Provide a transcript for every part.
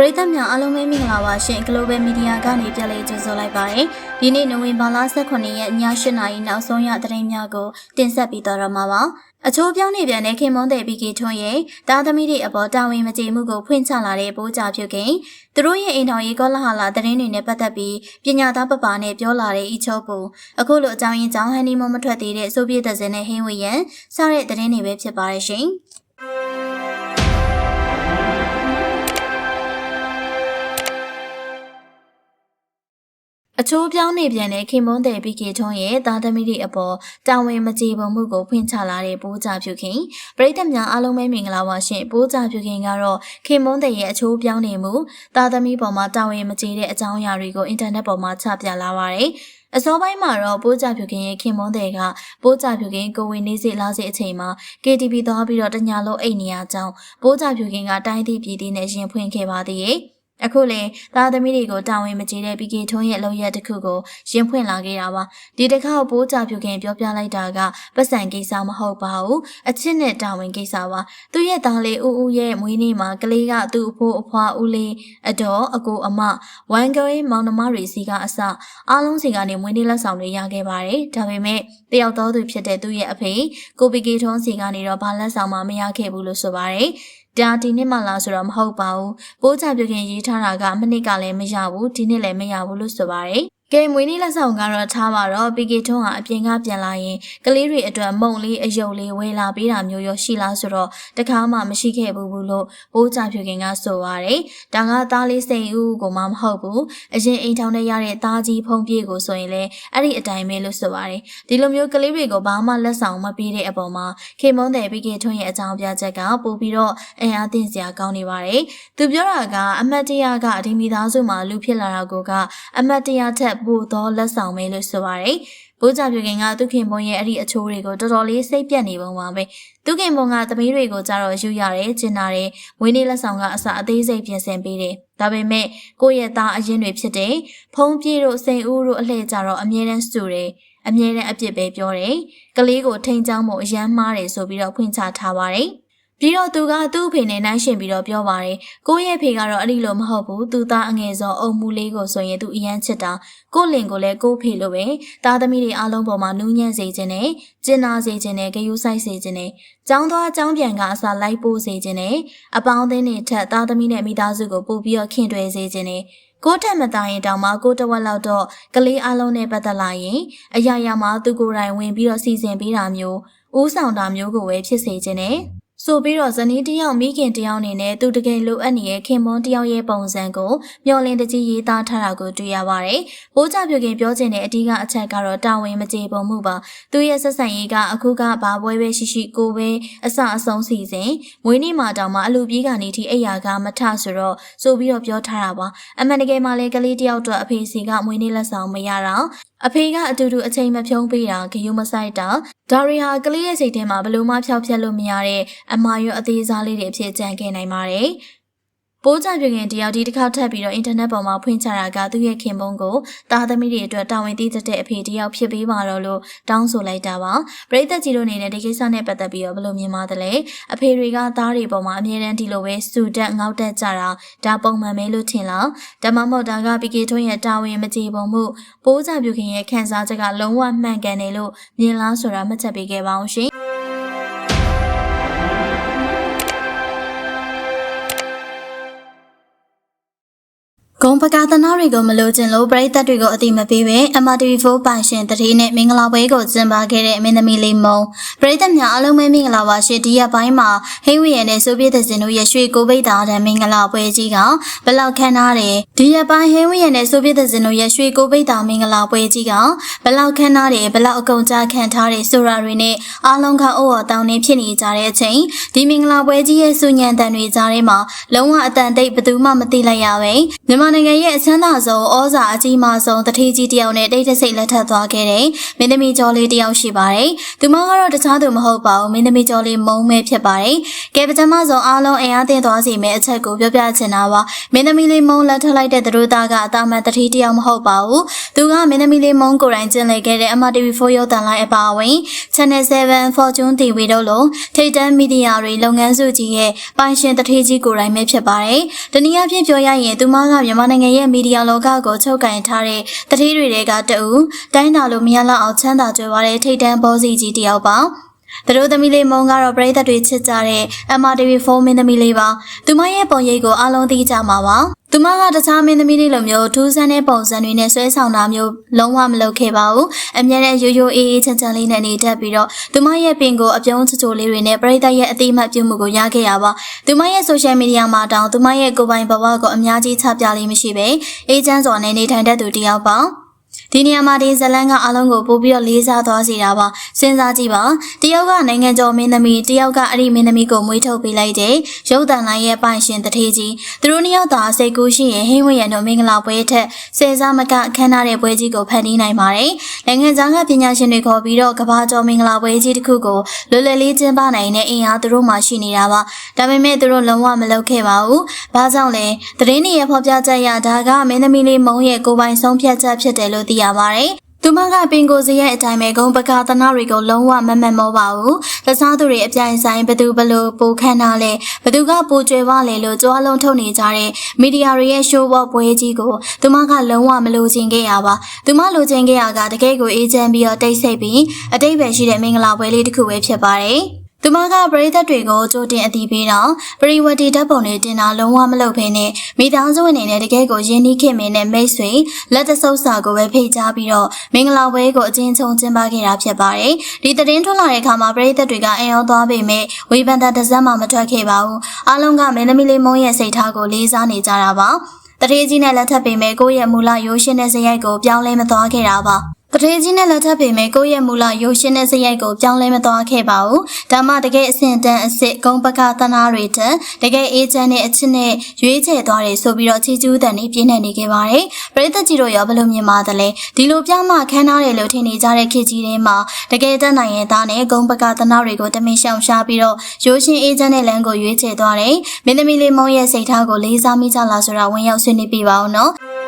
ပရိသတ်များအားလုံးပဲမင်္ဂလာပါရှင် Global Media ကနေကြလက်ကြိုဆိုလိုက်ပါတယ်ဒီနေ့နိုဝင်ဘာလ18ရက်ည8:00နာရီနောက်ဆုံးရသတင်းများကိုတင်ဆက်ပေးတော့မှာပါအချိုးပြောင်းနေပြန်တဲ့ခင်မွန်းတဲ့ PK ထွန်းရဲ့တာသမီတွေအပေါ်တာဝန်မကျေမှုကိုဖွင့်ချလာတဲ့ပိုးကြပြုခင်သူတို့ရဲ့အိမ်တော်ရေးကောလာဟလာသတင်းတွေနဲ့ပတ်သက်ပြီးပညာသားပပနဲ့ပြောလာတဲ့ဤချောပူအခုလိုအကြောင်းရင်းကြောင့်ဟန်နီမမထွက်သေးတဲ့ဆိုဗီယက်တပ်စင်နဲ့ဟင်းဝေရန်စတဲ့သတင်းတွေပဲဖြစ်ပါတယ်ရှင် အချိုးပြောင်းနေပြန်တဲ့ခင်မွန်းတဲ့ပီကေထွန်းရဲ့သားသမီးတွေအပေါ်တာဝန်မကျေပုံမှုကိုဖွင့်ချလာတဲ့ပိုးကြဖြူခင်ပရိသတ်များအားလုံးပဲမင်္ဂလာပါရှင်ပိုးကြဖြူခင်ကတော့ခင်မွန်းတဲ့ရဲ့အချိုးပြောင်းနေမှုသားသမီးပေါ်မှာတာဝန်မကျေတဲ့အကြောင်းအရာတွေကိုအင်တာနက်ပေါ်မှာချပြလာပါတယ်အစောပိုင်းမှာတော့ပိုးကြဖြူခင်ရဲ့ခင်မွန်းတဲ့ကပိုးကြဖြူခင်ကိုဝင်နေစီလာစီအချိန်မှာ KTV သွားပြီးတော့တညာလုံးအိတ်နေရကြောင်းပိုးကြဖြူခင်ကတိုင်းသည့်ပြည်သည်နဲ့ရင်ဖွင့်ခဲ့ပါသေးရဲ့ အခုလေသားသမီးတွေကိုတာဝန်မကျေတဲ့ PK ထုံးရဲ့လောက်ရက်တစ်ခုကိုရင်ဖွင့်လာခဲ့တာပါဒီတစ်ခါပိုးကြဖြူခင်ပြောပြလိုက်တာကပတ်စံကိစ္စမဟုတ်ပါဘူးအချစ်နဲ့တာဝန်ကိစ္စပါသူ့ရဲ့သားလေးဦးဦးရဲ့မွေးနေ့မှာကလေးကသူ့အဖိုးအဖွားဦးလေးအတော်အကိုအမဝမ်ကရေးမောင်နှမတွေစီကအစအားလုံးစီကနေမွေးနေ့လက်ဆောင်တွေရခဲ့ပါတယ်ဒါပေမဲ့တယောက်တော်သူဖြစ်တဲ့သူ့ရဲ့အဖေကို PK ထုံးစီကနေတော့ဘာလက်ဆောင်မှမရခဲ့ဘူးလို့ဆိုပါတယ် ဒါဒီနှစ်မှလားဆိုတော့မဟုတ်ပါဘူးပိုးချပြုခင်ရေးထားတာကမနစ်ကလည်းမရဘူးဒီနှစ်လည်းမရဘူးလို့ဆိုပါတယ် ကဲမွေးနေ့လက်ဆောင်ကတော့ထားပါတော့ PK ထုံးကအပြင်ကပြန်လာရင်ကလေးတွေအတွက်မုံလေးအယုတ်လေးဝယ်လာပေးတာမျိုးရောရှိလားဆိုတော့တခါမှမရှိခဲ့ဘူးဘူးလို့ပိုးချပြုခင်ကဆိုပါတယ်ဒါကသားလေးစိန်ဦးကိုမှမဟုတ်ဘူးအရင်အိမ်ထောင်ထဲရတဲ့သားကြီးဖုံပြေကိုဆိုရင်လည်းအဲ့ဒီအတိုင်းပဲလို့ဆိုပါတယ်ဒီလိုမျိုးကလေးတွေကိုဘာမှလက်ဆောင်မပေးတဲ့အပေါ်မှာခေမွန်းတဲ့ PK ထုံးရဲ့အကြောင်းပြချက်ကပို့ပြီးတော့အင်အားသင့်စရာကောင်းနေပါတယ်သူပြောတာကအမတ်တရကဒီမိသားစုမှာလူဖြစ်လာတာကိုကအမတ်တရထက်ပိုသောလက်ဆောင်ပဲလို့ဆိုပါတယ်။ဘိုးကြပြခင်ကသူခင်ပွန်ရဲ့အဲ့ဒီအချိုးတွေကိုတော်တော်လေးစိတ်ပြက်နေပုံပါပဲ။သူခင်ပွန်ကသမီးတွေကိုကြတော့ယူရတယ်ကျင်နာတယ်။ဝင်းနေလက်ဆောင်ကအစအသေးစိတ်ပြင်ဆင်ပေးတယ်။ဒါပေမဲ့ကိုယ့်ရဲ့သားအရင်တွေဖြစ်တဲ့ဖုံးပြေတို့စိန်ဦးတို့အလှည့်ကြတော့အမြဲတမ်းစူတယ်။အမြဲတမ်းအပြစ်ပဲပြောတယ်။ကလေးကိုထိန်ချောင်းမို့အရမ်းမားတယ်ဆိုပြီးတော့ဖွင့်ချထားပါတယ်။ ပြီးတော့သူကသူ့အဖေနဲ့နှိုင်းရှင်ပြီးတော့ပြောပါတယ်ကိုယ့်ရဲ့ဖေကတော့အဲ့ဒီလိုမဟုတ်ဘူးသူသားအငယ်စောအုံမူလေးကိုဆိုရင်သူအရန်ချစ်တာကိုလင်ကိုလည်းကိုဖေလိုပဲသားသမီးတွေအားလုံးပေါ်မှာနူးညံ့စေခြင်းနဲ့ကျင်နာစေခြင်းနဲ့ဂယုဆိုင်စေခြင်းနဲ့ကျောင်းသွားကျောင်းပြန်ကအစာလိုက်ပို့စေခြင်းနဲ့အပေါင်းအသင်းတွေထက်သားသမီးနဲ့မိသားစုကိုပို့ပြီးတော့ခင်တွယ်စေခြင်းနဲ့ကိုထက်မသားရင်တောင်မှကိုတဝက်လောက်တော့ကလေးအလုံးနဲ့ပတ်သက်လာရင်အရာရာမှာသူကိုယ်တိုင်ဝင်ပြီးတော့စီစဉ်ပေးတာမျိုးဦးဆောင်တာမျိုးကိုပဲဖြစ်စေခြင်းနဲ့ ဆိုပြီးတော့ဇနီးတယောက်မိခင်တယောက်အနေနဲ့သူတကယ်လိုအပ်နေတဲ့ခင်မွန်းတယောက်ရဲ့ပုံစံကိုမျောလင်းတကြီးရေးသားထားတာကိုတွေ့ရပါတယ်။ပိုးကြပြုခင်ပြောချင်တဲ့အဓိကအချက်ကတော့တာဝန်မကျေပုံမှုပါ။သူရဲ့ဆက်ဆံရေးကအခုကဘာပွဲပဲရှိရှိကိုပဲအစအဆုံးစီစဉ်မွေးနေ့မှာတောင်မှအလူပြေးကနေထိအိယာကမထဆိုတော့ဆိုပြီးတော့ပြောထားတာပါ။အမှန်တကယ်မှလည်းကလေးတယောက်တော့အဖေစီကမွေးနေ့လက်ဆောင်မရတော့ အဖေကအတူတူအချိန်မဖြုံးပေးတာဂယုမဆိုင်တာဒါရီဟာကလေးရဲ့စိတ်ထဲမှာဘလို့မှဖျောက်ဖျက်လို့မရတဲ့အမာရွအသေးစားလေးတွေအဖြစ်ကြံခဲ့နိုင်ပါတယ်။ ပိုးကြပြခင်တယောက်ဒီတစ်ခါထပ်ပြီးတော့အင်တာနက်ပေါ်မှာဖွင့်ချတာကသူ့ရဲ့ခင်ပွန်းကိုတာသမီးတွေအတွက်တာဝန်သိတဲ့အဖေတယောက်ဖြစ်ပေးပါတော့လို့တောင်းဆိုလိုက်တာပါ။ပရိသတ်ကြီးတို့နေတဲ့ဒီကိစ္စနဲ့ပတ်သက်ပြီးတော့ဘယ်လိုမြင်ပါသလဲ။အဖေတွေကသားတွေပေါ်မှာအမြဲတမ်းဒီလိုပဲစူတက်ငေါက်တက်ကြတာဒါပုံမှန်ပဲလို့ထင်လား။ဓမ္မမောက်တာကပီကေထွန်းရဲ့တာဝန်မကြေပုံမှုပိုးကြပြခင်ရဲ့ခန်းစားချက်ကလုံးဝမှန်ကန်တယ်လို့မြင်လားဆိုတာမှတ်ချက်ပေးခဲ့ပါအောင်ရှင်။ ဂုံပကာသနာတွေကိုမလိုချင်လို့ပရိသတ်တွေကိုအတိမပေးပဲ MRTV4 ပိုင်ရှင်တတိနဲ့မင်္ဂလာပွဲကိုကျင်းပခဲ့တဲ့မင်းသမီးလေးမုံပရိသတ်များအားလုံးပဲမင်္ဂလာပါရှင်ဒီရက်ပိုင်းမှာဟိဝီရနဲ့ဆိုဗီယက်သင်တို့ရဲ့ရွှေကိုဗိတ်တာတန်မင်္ဂလာပွဲကြီးကဘလောက်ခမ်းနားတယ်ဒီရက်ပိုင်းဟိဝီရနဲ့ဆိုဗီယက်သင်တို့ရဲ့ရွှေကိုဗိတ်တာမင်္ဂလာပွဲကြီးကဘလောက်ခမ်းနားတယ်ဘလောက်အကုန်ကြခံထားတယ်ဆိုတာတွေနဲ့အားလုံးကအိုးော်တောင်းနေဖြစ်နေကြတဲ့အချိန်ဒီမင်္ဂလာပွဲကြီးရဲ့စုညံတန်တွေကြားထဲမှာလုံးဝအတန်တိတ်ဘယ်သူမှမသိလိုက်ရပဲမြမမြန်မာနိုင်ငံရဲ့အချမ်းသာဆုံးဩဇာအကြီးမားဆုံးတထေးကြီးတယောက်နဲ့တိတ်တဆိတ်လက်ထပ်သွားခဲ့တဲ့မင်းသမီးကျော်လေးတယောက်ရှိပါတယ်။သူမကတော့တခြားသူမဟုတ်ပါဘူးမင်းသမီးကျော်လေးမုံမဲဖြစ်ပါတယ်။ကဲပထမဆုံးအားလုံးအင်အားတင်သွားစီမယ့်အချက်ကိုပြောပြချင်တာပါ။မင်းသမီးလေးမုံလက်ထပ်လိုက်တဲ့သူတို့သားကအတာမန်တထေးတယောက်မဟုတ်ပါဘူး။သူကမင်းသမီးလေးမုံကိုယ်တိုင်ကျင်လည်ခဲ့တဲ့အမ TV4 ရုပ်သံလိုင်းအပါအဝင် Channel 7 Fortune TV တို့လိုထိပ်တန်းမီဒီယာတွေလုပ်ငန်းစုကြီးရဲ့ပိုင်ရှင်တထေးကြီးကိုယ်တိုင်ပဲဖြစ်ပါတယ်။တနည်းအားဖြင့်ပြောရရင်သူမကမြန်မာနိုင်ငံရဲ့မီဒီယာလောကကိုချုပ်ကင်ထားတဲ့တထေးတွေကတအူတိုင်းတာလို့မရလောက်အောင်ချမ်းသာကြွယ်ဝတဲ့ထိပ်တန်းဘောစီကြီးတယောက်ပါ။ သူတို့သမီးလေးမုံကတော့ပရိသတ်တွေချစ်ကြတဲ့ MRTV4 မင်းသမီးလေးပါ။သူမရဲ့ပုံရိပ်ကိုအားလုံးသိကြမှာပါ။သူမကတခြားမင်းသမီးလေးလိုမျိုးထူးဆန်းတဲ့ပုံစံတွေနဲ့ဆွဲဆောင်တာမျိုးလုံးဝမလုပ်ခဲ့ပါဘူး။အမြဲတမ်းရိုးရိုးအေးအေးချမ်းချမ်းလေးနဲ့နေတတ်ပြီးတော့သူမရဲ့ပင်ကိုအပြုံးချချိုလေးတွေနဲ့ပရိသတ်ရဲ့အတိအမှတ်ပြုမှုကိုရခဲ့ရပါ။သူမရဲ့ social media မှာတောင်သူမရဲ့ကိုယ်ပိုင်ဘဝကိုအများကြီးချပြလေးမရှိပဲအေးချမ်းစွာနဲ့နေထိုင်တတ်သူတစ်ယောက်ပါ။ ဒီနေရာမှာဒီဇလန်ကအလုံးကိုပို့ပြီးတော့လေးစားသွားစီတာပါစဉ်းစားကြည့်ပါတယောက်ကနိုင်ငံကျော်မင်းသမီးတယောက်ကအဲ့ဒီမင်းသမီးကိုမွေးထုတ်ပေးလိုက်တဲ့ရုပ်တန်လိုင်းရဲ့ပိုင်ရှင်တထေးကြီးသူတို့နှစ်ယောက်သာစိတ်ကူးရှိရင်ဟင်းဝရံတို့မင်္ဂလာပွဲထက်ဆယ်စားမကအခမ်းအနားတဲ့ပွဲကြီးကိုဖန်တီးနိုင်ပါတယ်နိုင်ငံခြားကပညာရှင်တွေခေါ်ပြီးတော့ကဘာကျော်မင်္ဂလာပွဲကြီးတစ်ခုကိုလွယ်လွယ်လေးကျင်းပနိုင်တဲ့အင်အားသူတို့မှရှိနေတာပါဒါပေမဲ့သူတို့လုံးဝမလုပ်ခဲ့ပါဘူးဘာကြောင့်လဲသတင်းတွေရဲ့ဖော်ပြချက်ရဒါကမင်းသမီးလေးမုံရဲ့ကိုပိုင်ဆုံးဖြတ်ချက်ဖြစ်တယ်လို့သိရပါတယ်သူမကပင်ကိုစရဲ့အတိုင်းပဲဂုံပကာသနာတွေကိုလုံးဝမမတ်မောပါဘူး။တခြားသူတွေအပြိုင်ဆိုင်ဘသူဘလို့ပိုခန်းထားလဲဘသူကပိုကျွဲပါလဲလို့ကြွားလုံးထုတ်နေကြတဲ့မီဒီယာတွေရဲ့ show ဘောပွဲကြီးကိုသူမကလုံးဝမလိုချင်ခဲ့ရပါ။သူမလိုချင်ခဲ့ရကတကယ်ကိုအေးချမ်းပြီးတော့တိတ်ဆိတ်ပြီးအတိတ်ပဲရှိတဲ့မင်္ဂလာပွဲလေးတစ်ခုပဲဖြစ်ပါတယ်။ သူမကပရိသတ်တွေကိုကြိုတင်အသိပေးတော့ပရိဝတီဓာတ်ပုံတွေတင်တာလုံးဝမလုပ်ဘဲနဲ့မိသားစုအနေနဲ့တကယ်ကိုရင်းနှီးခင်မင်းနဲ့မိတ်ဆွေလက်တဆုပ်စာကိုပဲဖိတ်ကြားပြီးတော့မင်္ဂလာပွဲကိုအချင်းချင်းကျင်းပခဲ့တာဖြစ်ပါတယ်။ဒီသတင်းထွက်လာတဲ့အခါမှာပရိသတ်တွေကအံ့ဩသွားပေမဲ့ဝေဖန်တဲ့တစ်စက်မှမထွက်ခဲ့ပါဘူး။အားလုံးကမင်းသမီးလေးမုံရဲ့စိတ်ထားကိုလေးစားနေကြတာပါ။တထေးကြီးနဲ့လက်ထပ်ပေမဲ့ကိုယ့်ရဲ့မူလရိုးရှင်းတဲ့စရိုက်ကိုပြောင်းလဲမသွားခဲ့တာပါ။ တထေးကြီးနဲ့လက်ထပ်ပေမဲ့ကိုယ့်ရဲ့မူလရိုးရှင်းတဲ့စရိုက်ကိုပြောင်းလဲမသွားခဲ့ပါဘူး။ဒါမှတကယ်အဆင့်တန်းအစ်စ်ဂုံပကသနာတွေတတကယ်အေးချမ်းတဲ့အချစ်နဲ့ရွေးချယ်သွားတယ်ဆိုပြီးတော့ချီကျူးတန်နေပြင်းနေနေခဲ့ပါတယ်။ပရိသတ်ကြီးတို့ရောဘယ်လိုမြင်ပါသလဲ။ဒီလိုပြောင်းမှခန်းထားတယ်လို့ထင်နေကြတဲ့ခေတ်ကြီးတွေမှာတကယ်တတ်နိုင်ရင်သားနဲ့ဂုံပကသနာတွေကိုတမင်ရှောင်ရှားပြီးတော့ရိုးရှင်းအေးချမ်းတဲ့လမ်းကိုရွေးချယ်သွားတယ်။မင်းသမီးလေးမုံရဲ့စိတ်ထားကိုလေးစားမိကြလားဆိုတာဝင်ရောက်ဆွေးနွေးပြပါအောင်နော်။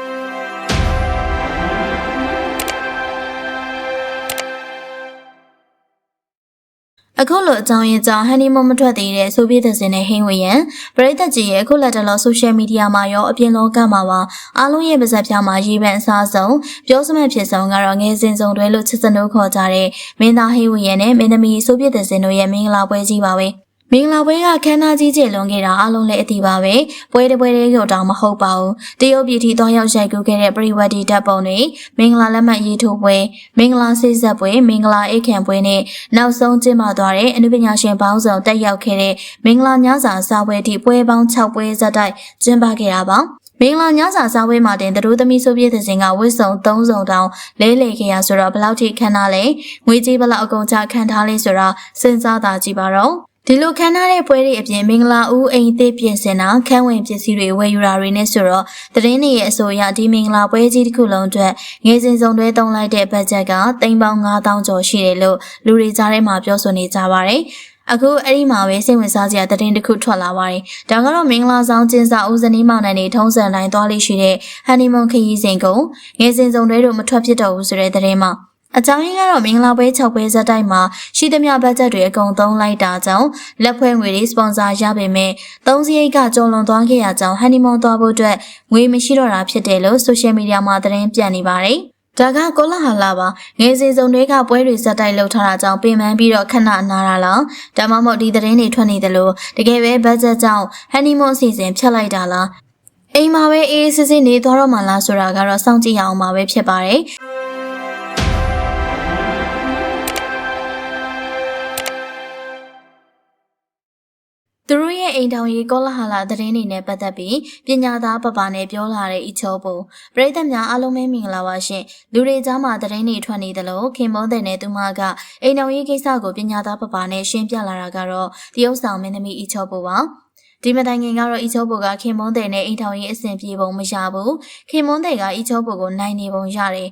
အခုလိုအကြောင်းရင်းကြောင့်ဟန်နီမွန်မထွက်သေးတဲ့ဆိုဗီယက်စင်နဲ့ဟင်းဝရန်ပရိသတ်ကြီးရဲ့အခုလက်တလောဆိုရှယ်မီဒီယာမှာရောအပြင်လောကမှာပါအားလုံးရဲ့ပါဇက်ပြားမှာရေးပန်းအစားဆုံးပြောစမှတ်ဖြစ်ဆုံးကတော့ငယ်စဉ်စုံတွဲလို့ချစ်စနိုးခေါ်ကြတဲ့မင်းသားဟင်းဝရန်နဲ့မင်းသမီးဆိုဗီယက်စင်တို့ရဲ့မင်္ဂလာပွဲကြီးပါပဲ။ မင်္ဂလာပွဲကခမ်းနားကြီးကျယ်လွန်ခဲ့တာအားလုံးလည်းအသိပါပဲပွဲတစ်ပွဲလေးကိုတောင်မဟုတ်ပါဘူးတရုတ်ပြည်ထိသွားရောက်ရိုက်ကူးခဲ့တဲ့ပရိဝတ်ဒီဓာတ်ပုံတွေမင်္ဂလာလက်မှတ်ရေးထိုးပွဲမင်္ဂလာဆေးဆက်ပွဲမင်္ဂလာအိတ်ခံပွဲနဲ့နောက်ဆုံးကျင်းပသွားတဲ့အနုပညာရှင်ပေါင်းစုံတက်ရောက်ခဲ့တဲ့မင်္ဂလာညစာစားပွဲထိပွဲပေါင်း6ပွဲဇက်တိုက်ကျင်းပခဲ့တာပါမင်္ဂလာညစာစားပွဲမှာတင်တို့သမီးဆိုပြည့်တဲ့စင်ကဝစ်စုံ၃စုံတောင်လဲလေခဲ့ရဆိုတော့ဘယ်လောက်ထိခံထားလဲငွေကြေးဘယ်လောက်အကုန်ချခံထားလဲဆိုတော့စဉ်းစားတာကြည့်ပါတော့ ဒီလိုခမ်းနားတဲ့ပွဲတွေအပြင်မင်္ဂလာဦးအိမ်သစ်ပြင်ဆင်တာခန်းဝင်ပစ္စည်းတွေဝယ်ယူတာတွေနဲ့ဆိုတော့သတင်းတွေရဲ့အဆိုအရဒီမင်္ဂလာပွဲကြီးတစ်ခုလုံးအတွက်ငွေစင်စုံတွဲသုံးလိုက်တဲ့ဘတ်ဂျက်ကသိန်းပေါင်း9000ကျော်ရှိတယ်လို့လူတွေကြားထဲမှာပြောဆိုနေကြပါတယ်။အခုအဲ့ဒီမှာပဲစိတ်ဝင်စားစရာသတင်းတစ်ခုထွက်လာပါတယ်။ဒါကတော့မင်္ဂလာဆောင်ကျင်းစာဦးဇနီးမောင်နှံတွေထုံးစံတိုင်းသွားလိရှိတဲ့ဟန်နီမွန်ခရီးစဉ်ကိုငွေစင်စုံတွဲတို့မထွက်ဖြစ်တော့ဘူးဆိုတဲ့သတင်းမှာ အကြောင်းရင်းကတော့မင်္ဂလာပွဲ6ပွဲဇက်တိုက်မှာရှိသမျှဘတ်ဂျက်တွေအကုန်သုံးလိုက်တာကြောင့်လက်ဖွဲ့ငွေတွေစပွန်ဆာရပေမဲ့သုံးစရိတ်ကကျော်လွန်သွားခဲ့ရကြောင်းဟန်နီမွန်သွားဖို့အတွက်ငွေမရှိတော့တာဖြစ်တယ်လို့ဆိုရှယ်မီဒီယာမှာသတင်းပြန့်နေပါတယ်။ဒါကကောလာဟာလာပါငယ်စဉ်စုံတွေကပွဲတွေဇက်တိုက်လှုပ်ထားတာကြောင့်ပင်ပန်းပြီးတော့ခဏနားတာလားဒါမှမဟုတ်ဒီသတင်းတွေထွက်နေတယ်လို့တကယ်ပဲဘတ်ဂျက်ကြောင့်ဟန်နီမွန်အစီအစဉ်ဖြတ်လိုက်တာလားအိမ်မှာပဲအေးအေးဆေးဆေးနေသွားတော့မှလားဆိုတာကတော့စောင့်ကြည့်ရအောင်ပါပဲဖြစ်ပါတယ်။ တို့ရဲ့အိမ်ထောင်ရေးကောလာဟလာသတင်းတွေနဲ့ပတ်သက်ပြီးပညာသားပပနဲ့ပြောလာတဲ့အီချိုးပူပရိသတ်များအားလုံးပဲမင်္ဂလာပါရှင်လူတွေကြားမှာသတင်းတွေထွက်နေသလိုခင်မုန်းတဲ့နဲ့သူမကအိမ်ထောင်ရေးကိစ္စကိုပညာသားပပနဲ့ရှင်းပြလာတာကတော့တရုတ်ဆောင်မင်းသမီးအီချိုးပူပါဒီမတိုင်ခင်ကတော့အီချိုဘိုကခင်မွန်းတဲ့နဲ့အိမ်ထောင်ရေးအဆင်ပြေပုံမရဘူးခင်မွန်းတဲ့ကအီချိုဘိုကိုနိုင်နေပုံရတယ်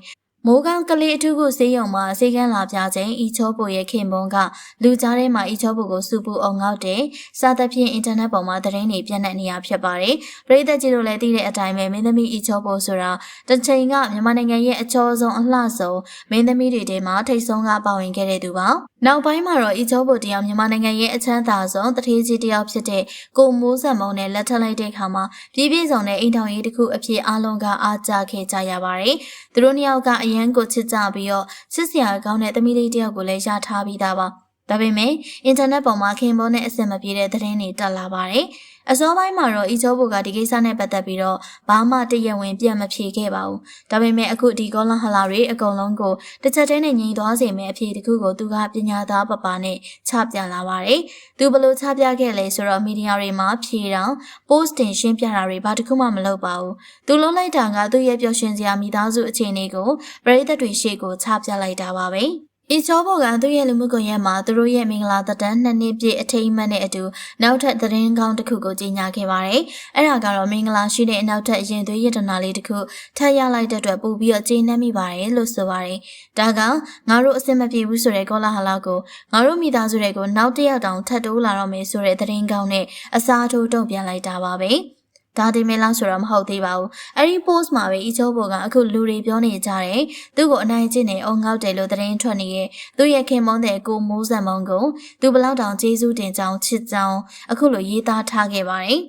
မိုးကောင်းကလေးအထူးကိုစေးရုံမှာစေကန်းလာပြချိန်အီချိုဘိုရဲ့ခင်မွန်းကလူကြားထဲမှာအီချိုဘိုကိုစူပူအောင်ငေါက်တယ်စာသဖြင့်အင်တာနက်ပေါ်မှာသတင်းတွေပြန့်နှံ့နေရဖြစ်ပါတယ်ပရိသတ်ကြီးတို့လည်းသိတဲ့အတိုင်းပဲမင်းသမီးအီချိုဘိုဆိုတာတစ်ချိန်ကမြန်မာနိုင်ငံရဲ့အချောဆုံးအလှဆုံးမင်းသမီးတွေထဲမှာထိတ်ဆုံးကပါဝင်ခဲ့တဲ့သူပါနောက်ပိုင်းမှာတော့အီချိုဘိုတယောက်မြန်မာနိုင်ငံရဲ့အချမ်းသာဆုံးတထေးကြီးတယောက်ဖြစ်တဲ့ကိုမိုးဆက်မုံနဲ့လက်ထပ်လိုက်တဲ့အခါမှာပြည်ပြည့်စုံတဲ့အိမ်ထောင်ရေးတစ်ခုအဖြစ်အားလုံးကအားကြခဲ့ကြရပါတယ်သူတို့နှစ်ယောက်ကအရန်ကိုချစ်ကြပြီးတော့ချစ်စရာကောင်းတဲ့သမီးလေးတယောက်ကိုလည်းရထားပြီးသားပါ ဒါပေမဲ့အင်တာနက်ပေါ်မှာခင်ဘောနဲ့အဆင်မပြေတဲ့သတင်းတွေတက်လာပါတယ်။အစောပိုင်းမှာတော့အီချိုဘိုကဒီကိစ္စနဲ့ပတ်သက်ပြီးတော့ဘာမှတည့်ရဝင်ပြန်မဖြေခဲ့ပါဘူး။ဒါပေမဲ့အခုဒီကောလဟလာတွေအကုန်လုံးကိုတစ်ချက်တည်းနဲ့ညီသွားစေမယ့်အဖြေတစ်ခုကိုသူကပညာသားပပနဲ့ချပြလာပါတယ်။သူဘလို့ချပြခဲ့လဲဆိုတော့မီဒီယာတွေမှာဖြေတောင် post တင်ရှင်းပြတာတွေဘာတစ်ခုမှမလုပ်ပါဘူး။သူလုံးလိုက်တာကသူ့ရဲ့ပျော်ရွှင်စရာမိသားစုအခြေအနေကိုပရိသတ်တွေရှေ့ကိုချပြလိုက်တာပါပဲ။။ ဤချောဘောကသူ့ရဲ့လူမှုကွန်ရက်မှာသူတို့ရဲ့မင်္ဂလာသက်တမ်းနှစ်နှစ်ပြည့်အထိမ်းအမှတ်နဲ့အတူနောက်ထပ်သတင်းကောင်းတစ်ခုကိုကြေညာခဲ့ပါတယ်။အဲ့ဒါကတော့မင်္ဂလာရှိတဲ့နောက်ထပ်ရင်သွေးရတနာလေးတစ်ခုထပ်ရလိုက်တဲ့အတွက်ပို့ပြီးတော့ကျေနပ်မိပါတယ်လို့ဆိုပါတယ်။ဒါကငါတို့အစင်မပြေဘူးဆိုတဲ့ကောလာဟလာကိုငါတို့မိသားစုတွေကိုနောက်တစ်ယောက်တောင်ထပ်တိုးလာတော့မယ်ဆိုတဲ့သတင်းကောင်းနဲ့အစားထိုးတုံ့ပြန်လိုက်တာပါပဲ။ ဒါဒီမဲလောက်ဆိုတော့မဟုတ်သေးပါဘူးအဲ့ဒီ post မှာပဲအီချိုးဘောကအခုလူတွေပြောနေကြတယ်သူ့ကိုအနိုင်ကျင့်နေအောင်ငေါက်တယ်လို့သတင်းထွက်နေရဲ့သူ့ရဲ့ခင်မုန်းတဲ့ကိုမိုးစံမုံကိုသူဘလောက်တောင်ကျေးဇူးတင်ကြောင်းချစ်ကြောင်းအခုလိုရေးသားထားခဲ့ပါတယ်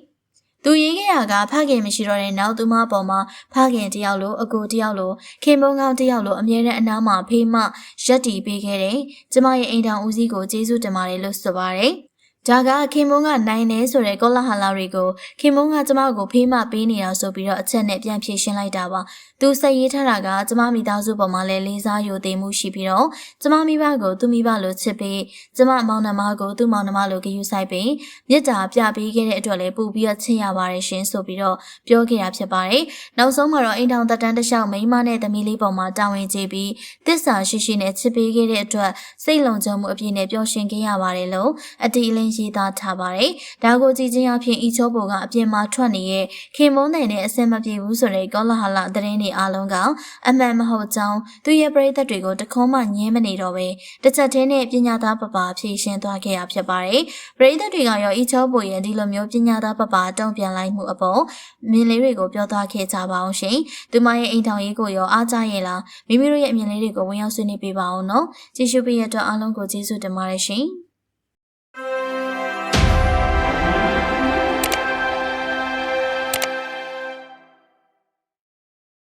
သူရေးခဲ့တာကဖခင်မရှိတော့တဲ့နောက်သူမပေါ်မှာဖခင်တယောက်လိုအကိုတယောက်လိုခင်မုံကောင်းတယောက်လိုအမြဲတမ်းအနားမှာဖေးမရက်တီပေးခဲ့တယ်။ကျမရဲ့အိမ်တောင်ဦးစီးကိုကျေးဇူးတင်ပါတယ်လို့ဆိုပါတယ်။ ဒါကခင်မုန်းကနိုင်နေဆိုတဲ့ကောလာဟလာတွေကိုခင်မုန်းကကျမကိုဖေးမပေးနေတာဆိုပြီးတော့အချက်နဲ့ပြန်ဖြေရှင်းလိုက်တာပါသူစိတ်ရေးထားတာကကျမမိသားစုပေါ်မှာလည်းလေးစားယိုသိမှုရှိပြီးတော့ကျမမိဘကိုသူ့မိဘလိုချစ်ပြီးကျမမောင်နှမကိုသူ့မောင်နှမလိုဂရုစိုက်ပြီးမြစ်တာပြပေးခဲ့တဲ့အတွက်လည်းပူပြီးတော့ချစ်ရပါတယ်ရှင်ဆိုပြီးတော့ပြောခဲ့တာဖြစ်ပါတယ်နောက်ဆုံးမှာတော့အိမ်ထောင်တက်တန်းတစ်လျှောက်မိန်းမနဲ့သမီးလေးပေါ်မှာတာဝန်ကျေပြီးတစ္ဆာရှိရှိနဲ့ချစ်ပေးခဲ့တဲ့အတွက်စိတ်လုံခြုံမှုအပြည့်နဲ့ပျော်ရွှင်ခဲ့ရပါတယ်လို့အတီအလင်းရေးသားထားပါတယ်ဒါကိုကြည့်ချင်းအဖြစ်ဤချိုးပေါ်ကအပြင်မှာထွက်နေတဲ့ခင်မုန်းတဲ့နဲ့အစင်မပြေဘူးဆိုတဲ့ကောလာဟလသတင်းတွေအားလုံးကအမှန်မဟုတ်ကြောင်းသူရဲ့ပရိသတ်တွေကိုတခုံးမှငြင်းမနေတော့ပဲတစ်ချက်တည်းနဲ့ပညာသားပပဖြည့်ရှင်းသွားခဲ့ရဖြစ်ပါတယ်။ပရိသတ်တွေကရောဤချောပေါ်ရဲ့ဒီလိုမျိုးပညာသားပပတုံ့ပြန်လိုက်မှုအပေါ်မြင်လေးတွေကိုပြောသွားခဲ့ကြပါအောင်ရှင်။သူမရဲ့အိမ်ထောင်ရေးကိုရောအားကြရဲ့လားမိမိတို့ရဲ့အမြင်လေးတွေကိုဝင်ရောက်ဆွေးနွေးပေးပါအောင်နော်။ကြည့်ရှုပေးရတဲ့အတွက်အားလုံးကိုကျေးဇူးတင်ပါတယ်ရှင်။